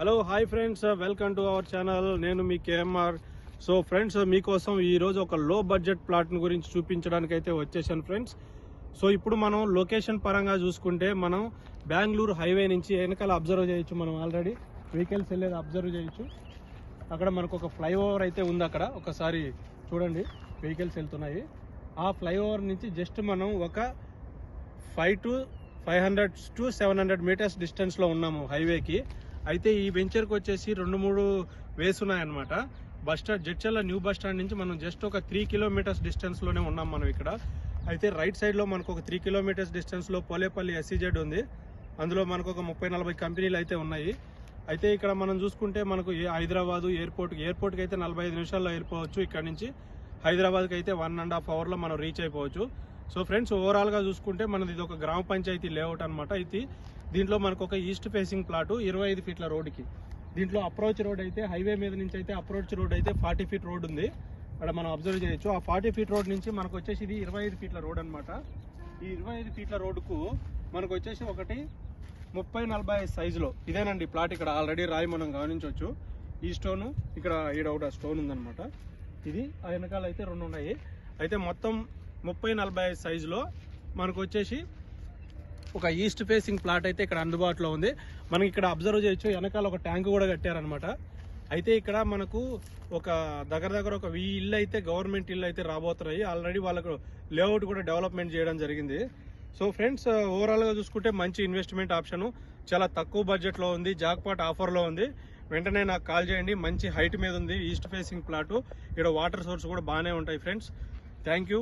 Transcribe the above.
Hello hi friends welcome to our channel నేను మీ KMR so friends మీకోసం ఈరోజు ఒక లో బడ్జెట్ ప్లాట్ని గురించి చూపించడానికి అయితే వచ్చేసాను ఫ్రెండ్స్ సో ఇప్పుడు మనం లొకేషన్ పరంగా చూసుకుంటే మనం బెంగళూరు హైవే నుంచి వెనకాల అబ్జర్వ్ చేయొచ్చు మనం ఆల్రెడీ వెహికల్స్ వెళ్ళేది అబ్జర్వ్ చేయొచ్చు. అక్కడ మనకు ఒక ఫ్లైఓవర్ అయితే ఉంది అక్కడ. ఒకసారి చూడండి వెహికల్స్ వెళ్తున్నాయి. ఆ ఫ్లైఓవర్ నుంచి జస్ట్ మనం ఒక five to five hundred to seven hundred meters డిస్టెన్స్లో ఉన్నాము హైవేకి అయితే ఈ వెంచర్కి వచ్చేసి రెండు మూడు వేస్ ఉన్నాయన్నమాట bus stand Jadcherla new bus stand నుంచి మనం జస్ట్ ఒక త్రీ కిలోమీటర్స్ డిస్టెన్స్లోనే ఉన్నాం మనం ఇక్కడ. అయితే రైట్ సైడ్లో మనకు ఒక త్రీ కిలోమీటర్స్ డిస్టెన్స్లో పోలేపల్లి ఎస్సీజెడ్ ఉంది. అందులో మనకు ఒక ముప్పై నలభై కంపెనీలు అయితే ఉన్నాయి. అయితే ఇక్కడ మనం చూసుకుంటే మనకు హైదరాబాదు ఎయిర్పోర్ట్ ఎయిర్పోర్ట్కి అయితే నలభై ఐదు నిమిషాల్లో వెళ్ళిపోవచ్చు. ఇక్కడ నుంచి హైదరాబాద్కి అయితే వన్ అండ్ హాఫ్ అవర్లో మనం రీచ్ అయిపోవచ్చు. సో ఫ్రెండ్స్ ఓవరాల్గా చూసుకుంటే మనది ఇది ఒక గ్రామ పంచాయతీ లేఅవుట్ అనమాట ఇది దీంట్లో మనకు ఒక ఈస్ట్ ఫేసింగ్ ప్లాటు ఇరవై ఐదు ఫీట్ల రోడ్డుకి. దీంట్లో అప్రోచ్ రోడ్ అయితే హైవే మీద నుంచి అయితే అప్రోచ్ రోడ్ అయితే ఫార్టీ ఫీట్ రోడ్ ఉంది. అక్కడ మనం అబ్జర్వ్ చేయొచ్చు. ఆ ఫార్టీ ఫీట్ రోడ్ నుంచి మనకు వచ్చేసి ఇది ఇరవై ఐదు ఫీట్ల రోడ్ అనమాట ఈ ఇరవై ఐదు ఫీట్ల రోడ్డుకు మనకు వచ్చేసి ఒకటి ముప్పై నలభై సైజులో. ఇదేనండి ప్లాట్ ఇక్కడ ఆల్రెడీ రాయి మనం గమనించవచ్చు. ఈ స్టోను ఇక్కడ ఈడ ఒకటి స్టోన్ ఉందన్నమాట. ఇది ఆ వెనకాల అయితే రెండు ఉన్నాయి. అయితే మొత్తం ముప్పై నలభై సైజులో మనకు వచ్చేసి ఒక ఈస్ట్ ఫేసింగ్ ప్లాట్ అయితే ఇక్కడ అందుబాటులో ఉంది. మనకి ఇక్కడ అబ్జర్వ్ చేయొచ్చు. వెనకాల ఒక ట్యాంక్ కూడా కట్టారనమాట అయితే ఇక్కడ మనకు ఒక దగ్గర దగ్గర ఒక ఈ ఇల్లు అయితే గవర్నమెంట్ ఇల్లు అయితే రాబోతున్నాయి. ఆల్రెడీ వాళ్ళకు లేఅవుట్ కూడా డెవలప్మెంట్ చేయడం జరిగింది. సో ఫ్రెండ్స్ ఓవరాల్గా చూసుకుంటే మంచి ఇన్వెస్ట్మెంట్ ఆప్షన్ చాలా తక్కువ బడ్జెట్లో ఉంది. జాక్పాట్ ఆఫర్లో ఉంది. వెంటనే నాకు కాల్ చేయండి. మంచి హైట్ మీద ఉంది ఈస్ట్ ఫేసింగ్ ప్లాట్. ఇక్కడ వాటర్ సోర్స్ కూడా బాగానే ఉంటాయి ఫ్రెండ్స్. Thank you